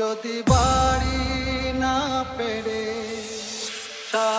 যদি বাড়ি না পেরে তা